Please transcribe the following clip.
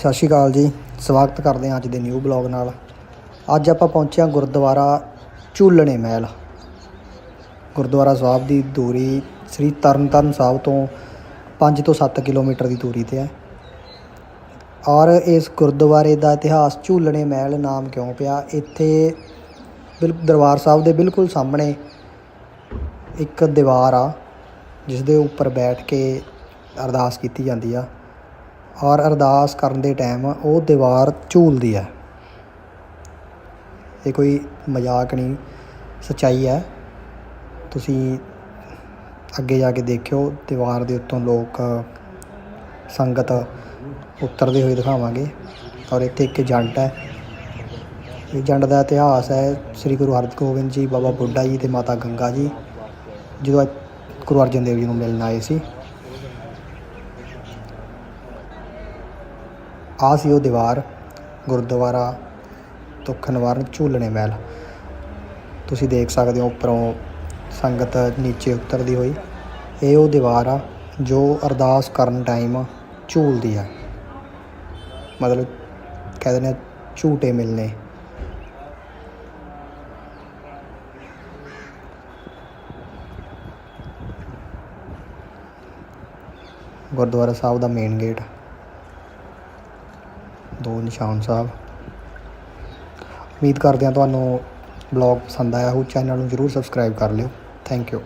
ਸਤਿ ਸ਼੍ਰੀ ਅਕਾਲ ਜੀ। ਸਵਾਗਤ ਕਰਦੇ ਹਾਂ ਅੱਜ ਦੇ ਨਿਊ ਬਲੌਗ ਨਾਲ। ਅੱਜ ਆਪਾਂ ਪਹੁੰਚੇ ਹਾਂ ਗੁਰਦੁਆਰਾ ਝੂਲਣੇ ਮਹਿਲ। ਗੁਰਦੁਆਰਾ ਸਾਹਿਬ ਦੀ ਦੂਰੀ ਸ੍ਰੀ ਤਰਨਤਾਰਨ ਸਾਹਿਬ ਤੋਂ 5 ਤੋਂ 7 ਕਿਲੋਮੀਟਰ ਦੀ ਦੂਰੀ ਤੇ ਹੈ। ਔਰ ਇਸ ਗੁਰਦੁਆਰੇ ਦਾ ਇਤਿਹਾਸ ਝੂਲਣੇ ਮਹਿਲ ਨਾਮ ਕਿਉਂ ਪਿਆ? ਇੱਥੇ ਬਿਲਕੁਲ ਦਰਬਾਰ ਸਾਹਿਬ ਦੇ ਬਿਲਕੁਲ ਸਾਹਮਣੇ ਇੱਕ ਦੀਵਾਰ ਆ ਜਿਸ ਦੇ ਉੱਪਰ ਬੈਠ ਕੇ ਅਰਦਾਸ ਕੀਤੀ ਜਾਂਦੀ ਆ। ਔਰ ਅਰਦਾਸ ਕਰਨ ਦੇ ਟਾਈਮ ਉਹ ਦੀਵਾਰ ਝੂਲਦੀ ਹੈ। ਇਹ ਕੋਈ ਮਜ਼ਾਕ ਨਹੀਂ, ਸੱਚਾਈ ਹੈ। ਤੁਸੀਂ ਅੱਗੇ ਜਾ ਕੇ ਦੇਖਿਓ, ਦੀਵਾਰ ਦੇ ਉੱਤੋਂ ਲੋਕ ਸੰਗਤ ਉਤਰਦੇ ਹੋਏ ਦਿਖਾਵਾਂਗੇ ਔਰ ਇੱਥੇ ਇੱਕ ਜੰਡ ਹੈ। ਇਹ ਜੰਡ ਦਾ ਇਤਿਹਾਸ ਹੈ, ਸ੍ਰੀ ਗੁਰੂ ਹਰਗੋਬਿੰਦ ਜੀ, ਬਾਬਾ ਬੁੱਢਾ ਜੀ ਤੇ ਮਾਤਾ ਗੰਗਾ ਜੀ, ਜਦੋਂ ਗੁਰੂ ਅਰਜਨ ਦੇਵ ਜੀ ਨੂੰ ਮਿਲਣ ਆਏ ਸੀ। ਆ ਸੀ ਉਹ ਦੀਵਾਰ, ਗੁਰਦੁਆਰਾ ਤੁੱਖ ਨਿਵਾਰਨ ਝੂਲਣੇ ਮਹਿਲ। ਤੁਸੀਂ ਦੇਖ ਸਕਦੇ ਹੋ ਉੱਪਰੋਂ ਸੰਗਤ ਨੀਚੇ ਉਤਰਦੀ ਹੋਈ। ਇਹ ਉਹ ਦੀਵਾਰ ਆ ਜੋ ਅਰਦਾਸ ਕਰਨ ਟਾਈਮ ਝੂਲਦੀ ਆ। ਮਤਲਬ ਕਹਿ ਦਿੰਦੇ ਆ ਝੂਟੇ ਮਿਲਨੇ ਗੁਰਦੁਆਰਾ ਸਾਹਿਬ ਦਾ ਮੇਨ ਗੇਟ ਦੋ ਨਿਸ਼ਾਨ ਸਾਹਿਬ। ਉਮੀਦ ਕਰਦੇ ਹਾਂ ਤੁਹਾਨੂੰ ਬਲੌਗ ਪਸੰਦ ਆਇਆ ਹੋ ਚੈਨਲ ਨੂੰ ਜਰੂਰ ਸਬਸਕ੍ਰਾਈਬ ਕਰ ਲਿਓ। Thank you